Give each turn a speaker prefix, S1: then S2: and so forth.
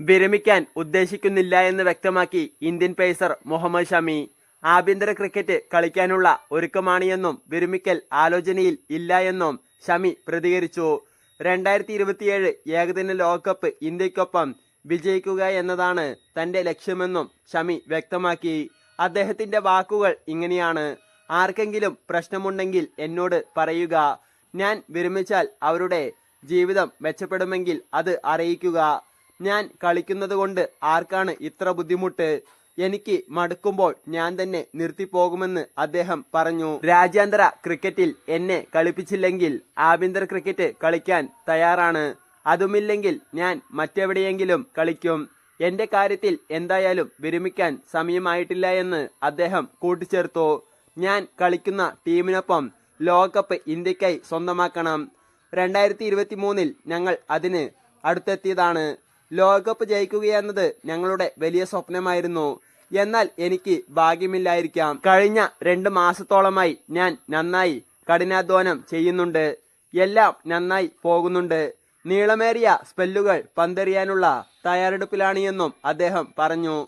S1: വിരമിക്കാൻ ഉദ്ദേശിക്കുന്നില്ല എന്ന് വ്യക്തമാക്കി ഇന്ത്യൻ പേസർ മുഹമ്മദ് ഷമി. ആഭ്യന്തര ക്രിക്കറ്റ് കളിക്കാനുള്ള ഒരുക്കമാണ് എന്നും വിരമിക്കൽ ആലോചനയിൽ ഇല്ല എന്നും ഷമി പ്രതികരിച്ചു. രണ്ടായിരത്തി ഇരുപത്തിയേഴ് ഏകദിന ലോകകപ്പ് ഇന്ത്യക്കൊപ്പം വിജയിക്കുക എന്നതാണ് തന്റെ ലക്ഷ്യമെന്നും ഷമി വ്യക്തമാക്കി. അദ്ദേഹത്തിന്റെ വാക്കുകൾ ഇങ്ങനെയാണ്. ആർക്കെങ്കിലും പ്രശ്നമുണ്ടെങ്കിൽ എന്നോട് പറയുക. ഞാൻ വിരമിച്ചാൽ അവരുടെ ജീവിതം മെച്ചപ്പെടുമെങ്കിൽ അത് അറിയിക്കുക. ഞാൻ കളിക്കുന്നത് കൊണ്ട് ആർക്കാണ് ഇത്ര ബുദ്ധിമുട്ട്? എനിക്ക് മടുക്കുമ്പോൾ ഞാൻ തന്നെ നിർത്തിപ്പോകുമെന്ന് അദ്ദേഹം പറഞ്ഞു. രാജ്യാന്തര ക്രിക്കറ്റിൽ എന്നെ കളിപ്പിച്ചില്ലെങ്കിൽ ആഭ്യന്തര ക്രിക്കറ്റ് കളിക്കാൻ തയ്യാറാണ്. അതുമില്ലെങ്കിൽ ഞാൻ മറ്റെവിടെയെങ്കിലും കളിക്കും. എന്റെ കാര്യത്തിൽ എന്തായാലും വിരമിക്കാൻ സമയമായിട്ടില്ല എന്ന് അദ്ദേഹം കൂട്ടിച്ചേർത്തു. ഞാൻ കളിക്കുന്ന ടീമിനൊപ്പം ലോകകപ്പ് ഇന്ത്യക്കായി സ്വന്തമാക്കണം. രണ്ടായിരത്തി ഇരുപത്തി മൂന്നിൽ ഞങ്ങൾ അതിന് അടുത്തെത്തിയതാണ്. ലോകകപ്പ് ജയിക്കുകയെന്നത് ഞങ്ങളുടെ വലിയ സ്വപ്നമായിരുന്നു. എന്നാൽ എനിക്ക് ഭാഗ്യമില്ലായിരിക്കാം. കഴിഞ്ഞ രണ്ട് മാസത്തോളമായി ഞാൻ നന്നായി കഠിനാധ്വാനം ചെയ്യുന്നുണ്ട്. എല്ലാം നന്നായി പോകുന്നുണ്ട്. നീളമേറിയ സ്പെല്ലുകൾ പന്തെറിയാനുള്ള തയ്യാറെടുപ്പിലാണ് എന്നും അദ്ദേഹം പറഞ്ഞു.